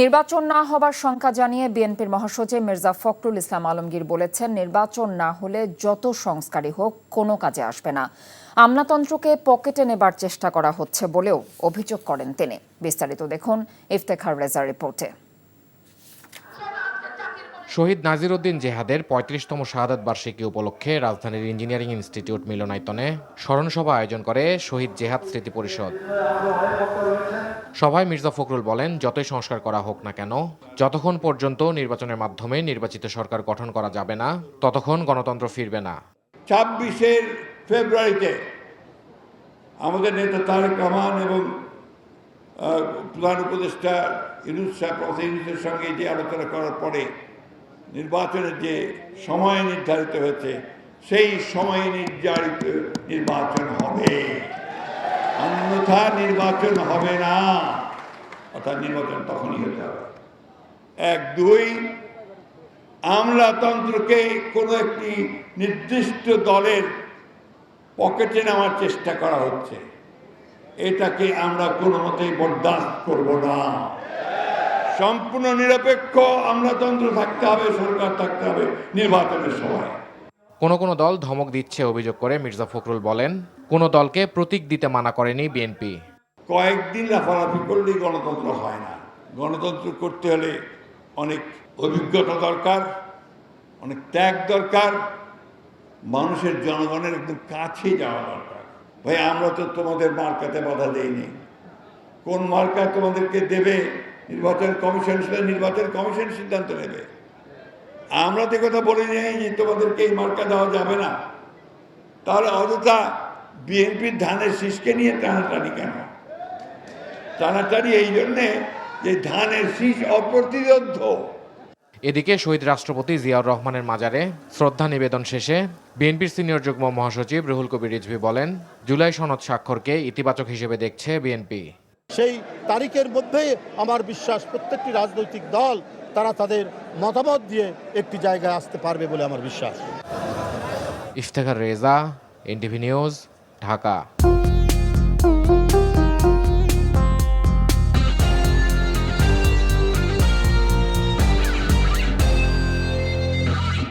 নির্বাচন না হবার শঙ্কা জানিয়ে বিএনপির মহাসচিব মির্জা ফখরুল ইসলাম আলমগীর বলেছেন, নির্বাচন না হলে যত সংস্কারই হোক, কোনো কাজে আসবে না। আমলাতন্ত্রকে পকেটে নেবার চেষ্টা করা হচ্ছে বলেও অভিযোগ করেন তিনি। বিস্তারিত দেখুন ইফতেখার রেজার রিপোর্টে। শহীদ নাজির উদ্দিন জেহাদের পঁয়ত্রিশতম শাহাদাত বার্ষিকী উপলক্ষে রাজধানীর ইঞ্জিনিয়ারিং ইনস্টিটিউট মিলনায়তনে স্মরণসভা আয়োজন করে শহীদ জেহাদ স্মৃতি পরিষদ। সভায় মির্জা ফখরুল বলেন, যতই সংস্কার করা হোক না কেন, যতক্ষণ পর্যন্ত নির্বাচনের মাধ্যমে নির্বাচিত সরকার গঠন করা যাবে না, ততক্ষণ গণতন্ত্র ফিরবে না। ছাব্বিশের ফেব্রুয়ারিতে আমাদের নেতা তারেক রহমান এবং প্রধান উপদেষ্টা ইনুসের সঙ্গে যে আলোচনা করার পরে নির্বাচনের যে সময় নির্ধারিত হয়েছে, সেই সময়ে নির্ধারিত নির্বাচন হবে। অন্যথা নির্বাচন হবে না। অর্থাৎ নির্বাচন তখনই হতে হবে। এক, দুই, আমলাতন্ত্রকে কোনো একটি নির্দিষ্ট দলের পকেটে নেওয়ার চেষ্টা করা হচ্ছে। এটাকে আমরা কোনো মতেই বরদাস্ত করব না। সম্পূর্ণ নিরপেক্ষ আমলাতন্ত্র থাকতে হবে সরকার থাকতে হবে নির্বাচনের সময়। কোনো কোনো দল ধমক দিচ্ছে অভিযোগ করে মির্জা ফখরুল বলেন কোনো দলকে প্রতীক দিতে মানা করেনি বিএনপি। কয়েকদিন লাফালাফি করলেই গণতন্ত্র হয় না। গণতন্ত্র করতে হলে অনেক অভিজ্ঞতা দরকার অনেক ত্যাগ দরকার মানুষের জনগণের একদম কাছে যাওয়া দরকার। ভাই আমরা তো তোমাদের মার্কাতে বাধা দেইনি। কোন মার্কা তোমাদেরকে দেবে? নির্বাচন কমিশন সেটা নির্বাচন কমিশন সিদ্ধান্ত নেবে। আমরা তো কথা বলে নেই যে তোমাদেরকে এই মার্কা দেওয়া যাবে না। তাহলে অযথা বিএনপির ধানের শীষকে নিয়ে টানাটানি কেন? টানাটানি এই জন্যে যে ধানের শীষ অপ্রতিরোধ্য। এদিকে শহীদ রাষ্ট্রপতি জিয়াউর রহমানের মাজারে শ্রদ্ধা নিবেদন শেষে বিএনপির সিনিয়র যুগ্ম মহাসচিব রুহুল কবির রিজভি বলেন, জুলাই সনদ স্বাক্ষরকে ইতিবাচক হিসেবে দেখছে বিএনপি। সেই তারিখের মধ্যে আমার বিশ্বাস প্রত্যেকটি রাজনৈতিক দল, তারা তাদের মতামত দিয়ে একটি জায়গায় আসতে পারবে বলে আমার বিশ্বাস। Iftekhar Reza, NTV news, Dhaka.